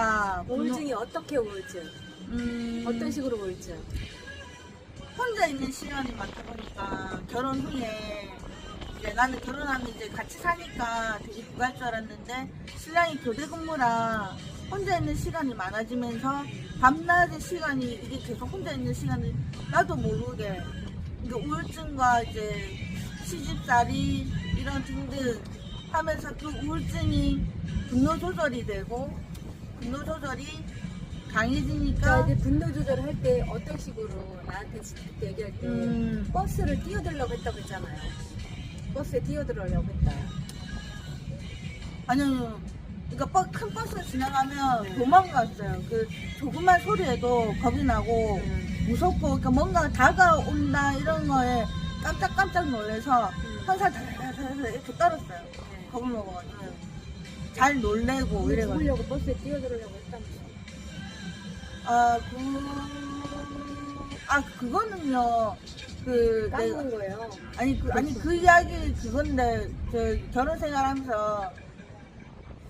아, 우울증이 어떻게 우울증? 음, 어떤 식으로 우울증? 혼자 있는 시간이 많다 보니까 결혼 후에 이제 나는 결혼하면 이제 같이 사니까 되게 부할 줄 알았는데 신랑이 교대 근무라 혼자 있는 시간이 많아지면서 밤낮의 시간이 이게 계속 혼자 있는 시간이 나도 모르게 이게 우울증과 이제 시집살이 이런 등등 하면서 그 우울증이 분노 조절이 되고 분노 조절이 강해지니까 자, 이제 분노 조절을 할 때 어떤 식으로 나한테 얘기할 때 음. 버스를 뛰어들려고 했다고 했잖아요. 버스에 뛰어들으려고 했다. 아니요. 그러니까 버- 큰 버스 지나가면 도망갔어요. 그 조그만 소리에도 겁이 나고 음. 무섭고 그러니까 뭔가 다가온다 이런 거에 깜짝깜짝 놀래서 음. 한살 달달달 이렇게 떨었어요. 네. 겁을 먹어가지고 잘 놀래고 이래가지고. 죽으려고 버스에 뛰어들으려고 했다면서. 아 그... 아 그거는요 그 내가 까먹은 거예요. 아니 그 아니 그 이야기 그건데 저 결혼 생활하면서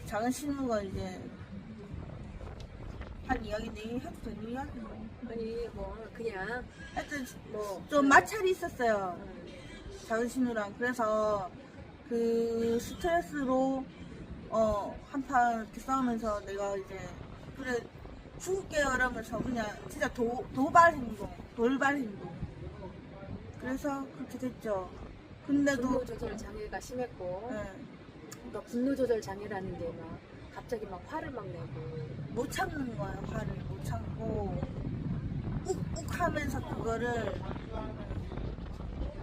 작은 신우가 이제 한 이야기인데 이게 해도 되는 이야기 뭐 아니 뭐 그냥 하여튼 뭐 좀 마찰이 있었어요. 음, 작은 신우랑 그래서 그 스트레스로 어 한판 이렇게 싸우면서 내가 이제 그래 죽을게요 이러면서 그냥 진짜 도, 도발 행동 돌발 행동. 그래서 그렇게 됐죠. 근데도 분노 조절 장애가 심했고. 예. 그러니까 분노 조절 장애라는 게 막 갑자기 막 화를 막 내고. 못 참는 거예요 화를 못 참고. 욱 욱 하면서 그거를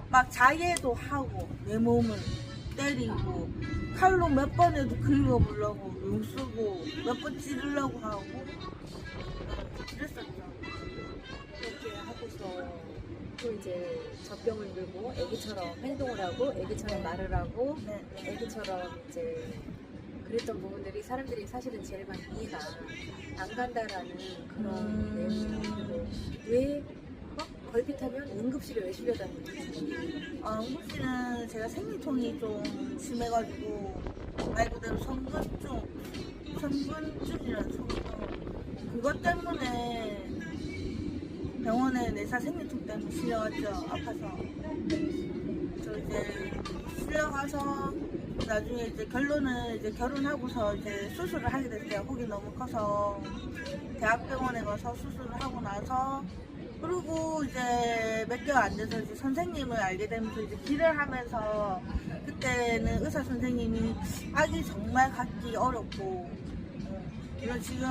막 자해도 하고 내 몸을 때리고 칼로 몇 번에도 긁어보려고 욕 쓰고 몇 번 찌르려고 하고 그랬었죠 그렇게 하고서 또 이제 젖병을 들고 애기처럼 행동을 하고 애기처럼 말을 하고 네. 애기처럼 이제 그랬던 부분들이 사람들이 사실은 제일 많이 이해가 안 간다라는 그런 음. 내용이고 왜 어? 걸핏하면 응급실에 왜 실려다니는지? 아, 응급실은 제가 생리통이 좀 심해가지고 말 그대로 성근증, 성근증이라는 성근 그것 때문에 병원에 내사 생리통 때문에 실려갔죠 아파서 저 이제 실려가서 나중에 이제 결론은 이제 결혼하고서 이제 수술을 하게 됐어요. 혹이 너무 커서 대학병원에 가서 수술을 하고 나서 이제 몇 개월 안 돼서 이제 선생님을 알게 되면서 이제 길을 하면서 그때는 의사 선생님이 아기 정말 갖기 어렵고 어, 이런 지금